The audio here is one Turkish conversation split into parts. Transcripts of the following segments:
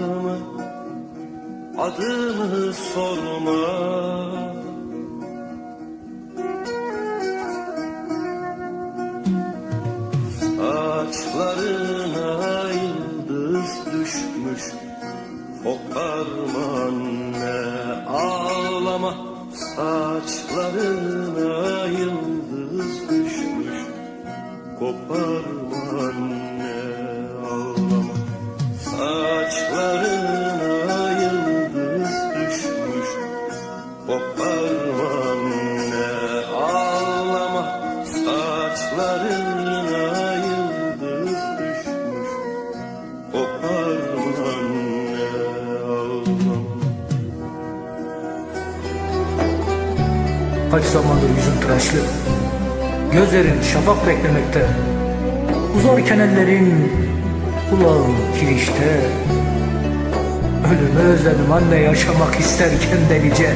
Kapıda adımı sorma. Saçlarına yıldız düşmüş Koparma anne ağlama. Saçlarına yıldız düşmüş Koparma anne ağlama Saçlarına yıldız düşmüş. Koparma anne ağlama. Saçlarına yıldız düşmüş. Koparma anne ağlama. Kaç zamandır yüzün tıraşlı? Gözlerin şafak beklemekte. Uzarken ellerin Kulağın kirişte Ölümü özledim anne yaşamak isterken delice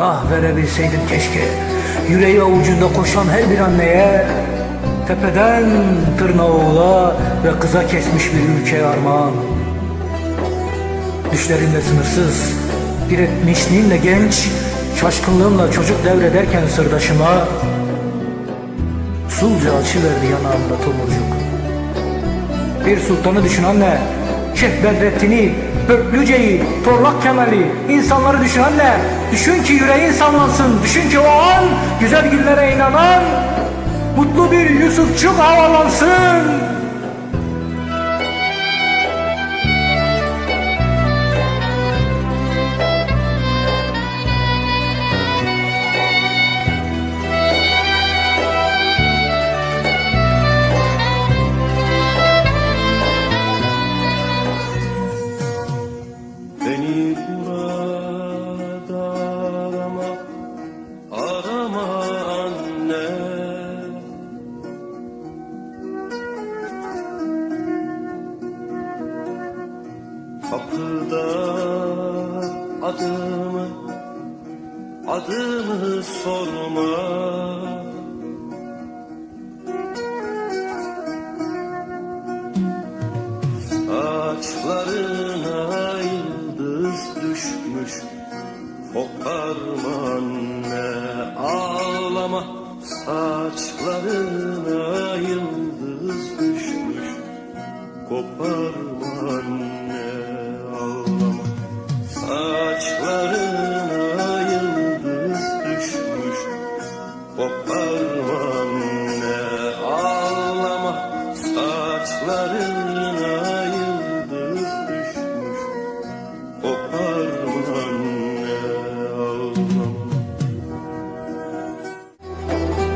Ah verebilseydim keşke. Yüreği avucunda koşan her bir anneye Tepeden tırnağa ve kıza kesmiş bir ülke armağan. Düşlerimle sınırsız, diretmişliğimle genç, şaşkınlığımla çocuk devrederken sırdaşıma Usulca açıverdi yanağımda tomurcuk. Bir sultanı düşün anne, Şeyh Bedrettin'i, Börklüce'yi, Torlak Kemal'i, insanları düşün anne. Düşün ki yüreğin sallansın, düşün ki o an güzel günlere inanan, mutlu bir Yusufçuk havalansın. Adımı, adımı sorma. Saçlarına yıldız düşmüş Koparma anne ağlama. Saçlarına yıldız düşmüş Koparma anne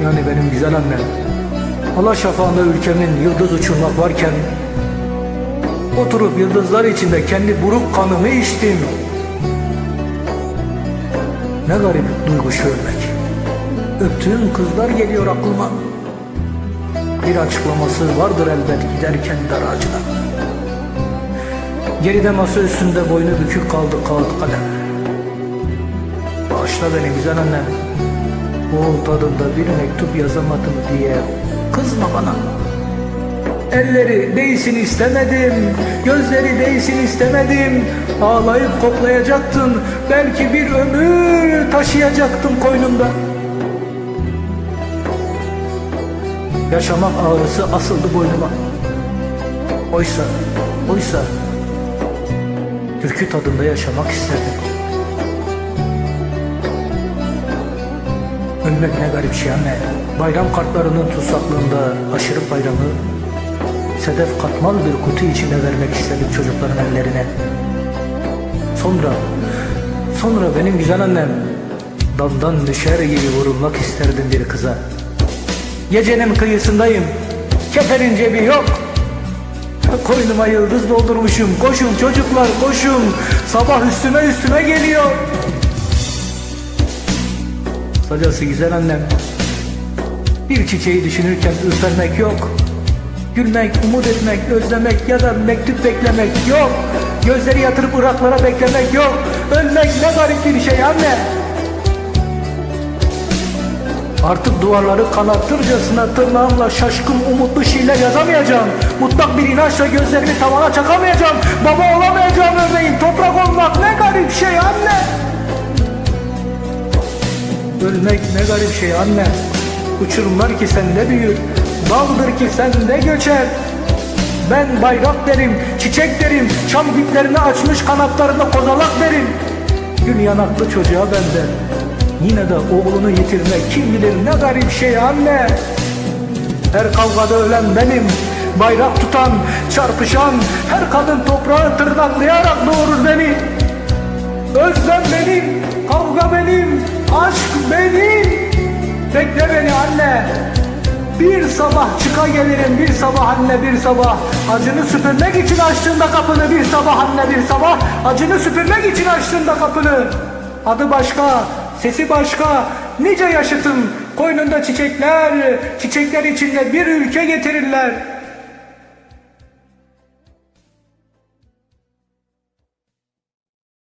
Yani benim güzel annem. Allah şafağında ülkemin yıldız uçurmak varken Oturup yıldızlar içinde kendi buruk kanımı içtim. Ne garip duygu şu ölmek. Öptüğüm kızlar geliyor aklıma. Bir açıklaması vardır elbet giderken dar ağacına. Geride masa üstünde boynu bükük kaldı kağıt kalem. Bağışla beni güzel annem. Boğul tadında bir mektup yazamadım diye kızma bana. Elleri değsin istemedim, gözleri değsin istemedim. Ağlayıp koklayacaktın, belki bir ömür taşıyacaktım koynumda. Yaşamak ağrısı asıldı boynuma. Oysa, oysa türkü tadında yaşamak isterdim. Ölmek ne garip şey anne. Bayram kartlarının tutsaklığında aşırı bayramı sedef katmalı bir kutu içinde vermek istedim çocukların ellerine. Sonra, sonra benim güzel annem daldan düşer gibi vurulmak isterdim bir kıza. Gecenin kıyısındayım, keferin cebi yok. Koynuma yıldız doldurmuşum, koşun çocuklar koşun, sabah üstüme üstüme geliyor. Sacası güzel annem. Bir çiçeği düşünürken ürpermek yok. Gülmek, umut etmek, özlemek ya da mektup beklemek yok. Gözleri yatırıp ıraklara beklemek yok. Ölmek ne garip bir şey anne. Artık duvarları kanattırcasına tırnağımla şaşkın umutlu şiirler yazamayacağım. Mutlak bir inançla gözlerimi tavana çakamayacağım. Baba olamayacağım örneğin. Toprak olmak ne garip şey anne. Ölmek ne garip şey anne. Uçurumlar ki sende büyür. Daldır ki sende göçer. Ben bayrak derim, çiçek derim, çam güllerini açmış kanatlarında kozalak derim. Gül yanaklı çocuğa benzer. Yine de oğlunu yitirmek kim bilir ne garip şey anne. Her kavgada ölen benim, bayrak tutan, çarpışan, her kadın toprağı tırnaklayarak doğurur beni. Özlem benim, kavga benim, aşk benim. Bekle beni anne. Bir sabah çıka gelirim bir sabah anne bir sabah. Acını süpürmek için açtığında kapını bir sabah anne bir sabah. Acını süpürmek için açtığında kapını. Adı başka, sesi başka, nice yaşıtım Koynunda çiçekler, çiçekler içinde bir ülke getirirler